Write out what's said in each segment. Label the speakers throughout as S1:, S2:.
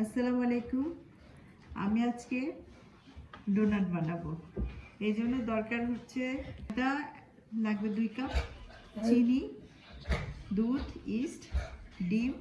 S1: আসসালামু আলাইকুম। আমি আজকে ডোনাট বানাবো। এই জন্য দরকার হচ্ছে এটা লাগবে দুই কাপ চিনি, দুধ, ইস্ট, ডিম।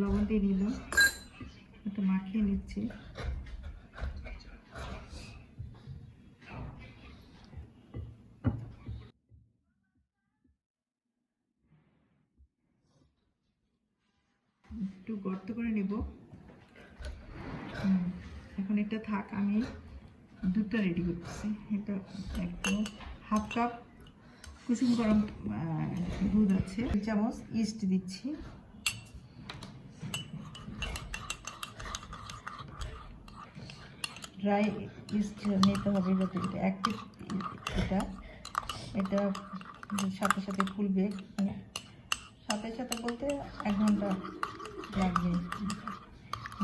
S1: লবণ দিয়ে নিল একটু মাখিয়ে নিচ্ছি। একটু গর্ত করে নেব। এখন এটা থাক, আমি দুধটা রেডি করতেছি। এটা একদম হাফ কাপ কুসুম গরম দুধ আছে। চামচ ইস্ট দিচ্ছি। ড্রাই ইস্ট নিতে হবে যাতে এটা অ্যাক্টিভ এটা। এটা সাথে সাথে ফুলবে মানে সাথে সাথে বলতে এক ঘণ্টা লাগবে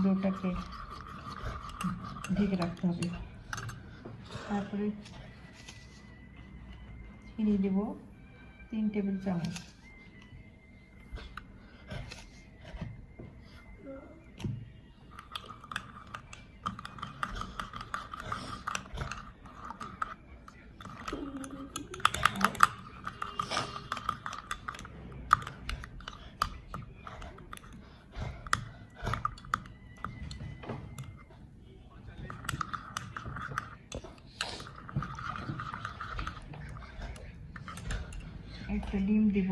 S1: ডোটাকে ঢেকে রাখতে হবে। তারপরে চিনি দেব, তিন টেবিল চামচ। একটা ডিম দিব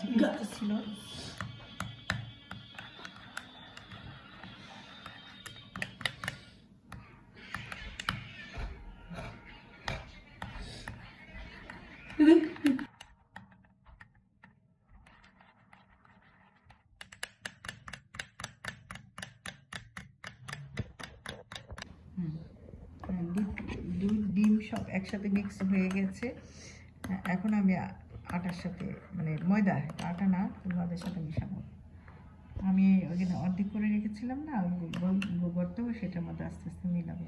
S1: ছিল। হ্যাঁ, দুধ ডিম সব একসাথে মিক্স হয়ে গেছে হ্যাঁ, এখন আমি আটার সাথে মানে ময়দা, আটা না ময়দার সাথে মিশাবো। আমি ওখানে অর্ধেক করে রেখেছিলাম না, ওই গো- গর্ত সেটার মধ্যে আস্তে আস্তে মিলাবো।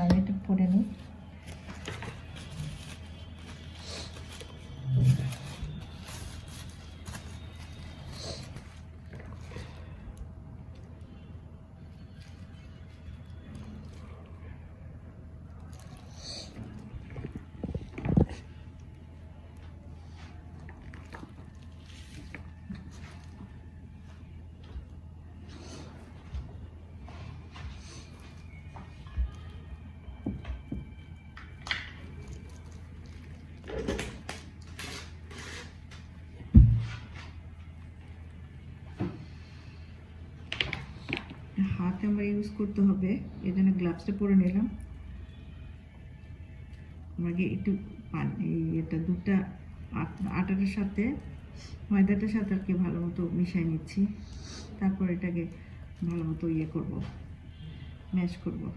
S1: আমি একটু পরে নিই। হাত আমরা ইউজ করতে হবে। এই জন্য গ্লাভসটা পরে নিলাম। আমাকে একটু এটা দুটা আট- আটাটার সাথে, ময়দাটার সাথে আর কি ভালো মতো মিশাই নিচ্ছি। তারপর এটাকে ভালো মতো ইয়ে করব ম্যাশ করব।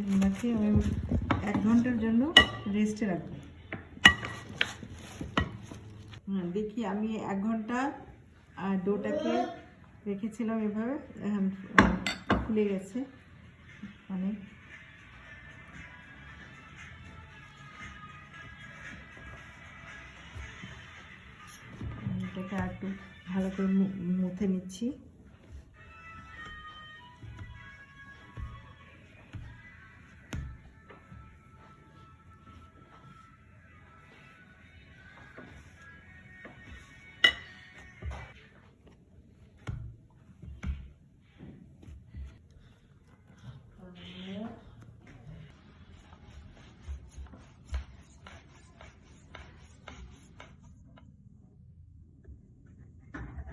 S1: কিছুদিন আমি এক ঘণ্টার জন্য রেস্টে রাখব। হুম দেখি আমি এক ঘণ্টা আর ডোটাকে রেখেছিলাম এভাবে খুলে গেছে আমি এটাকে আর একটু ভালো করে মুথে নিচ্ছি।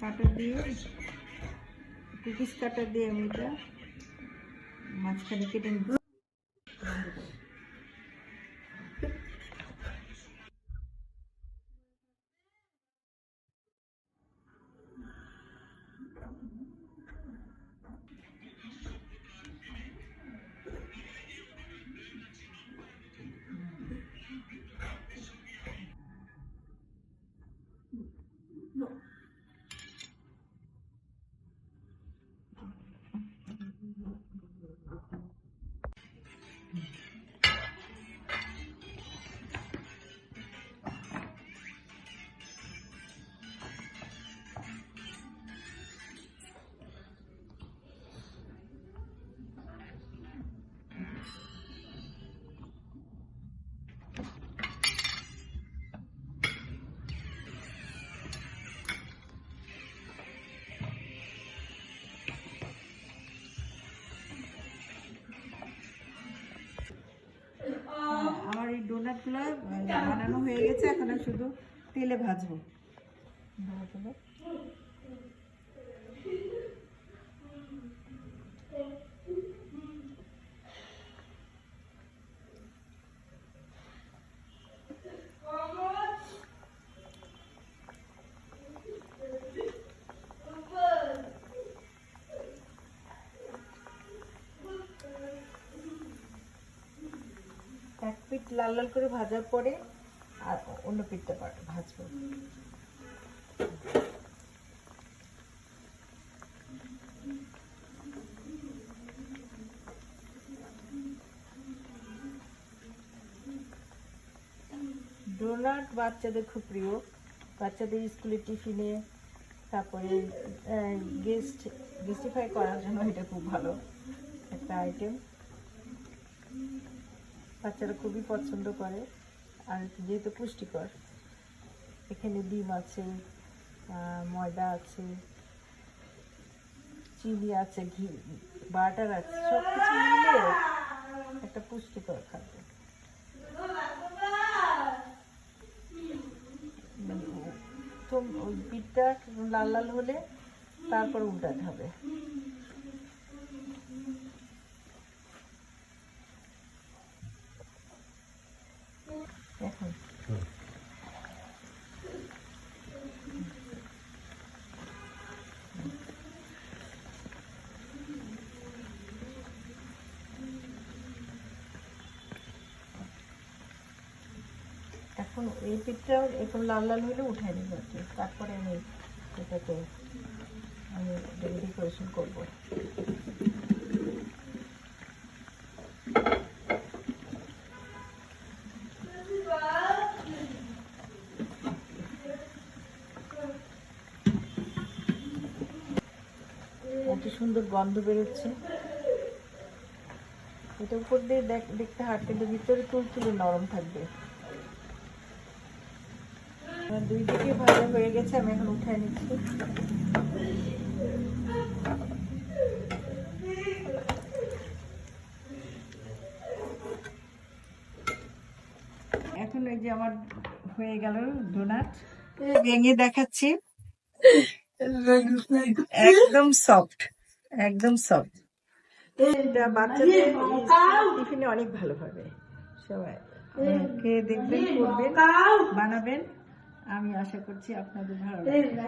S1: কাটার দিয়ে কুকিজ কাটার দিয়ে আমি এটা মাঝখানে কেটে নিচ্ছি হ্যাঁ, এই বানানো হয়ে গেছে এখন শুধু তেলে ভাজবো? এক পিঠ লাল লাল করে ভাজার পরে আর অন্য পিঠটা ভাজবো। ডোনাট বাচ্চাদের খুব প্রিয়। বাচ্চাদের স্কুলে টিফিনে তারপরে গেস্ট গেস্টিফাই করার জন্য এটা খুব ভালো একটা আইটেম বাচ্চারা খুবই পছন্দ করে আর যেহেতু পুষ্টিকর, এখানে ডিম আছে ময়দা আছে, চিনি আছে, ঘি, বাটার আছে সব কিছু মিলে একটা পুষ্টিকর খাদ্য। তো ওই পিঠটা লাল লাল হলে তারপর উল্টাতে হবে এখন এখন এই পিঠটা এখন লাল লাল হলে উঠাই নিব। তারপরে আমি এটাকে আমি ডেকোরেশন করব। সুন্দর গন্ধ বেরোচ্ছে। এটা উপর দিয়ে দেখ- দেখতে হাট কিন্তু ভিতরে তুলতুলে নরম থাকবে। দুই দিকে ভাজা হয়ে গেছে, আমি এখন নিচ্ছি। এখন এই যে আমার হয়ে গেল ডোনাট ভেঙে দেখাচ্ছি। একদম সফট একদম সফট বাচ্চাদের টিফিনে অনেক ভালো হবে। সবাই দেখবেন, করবেন, বানাবেন। আমি আশা করছি আপনাদের ভালো লাগবে।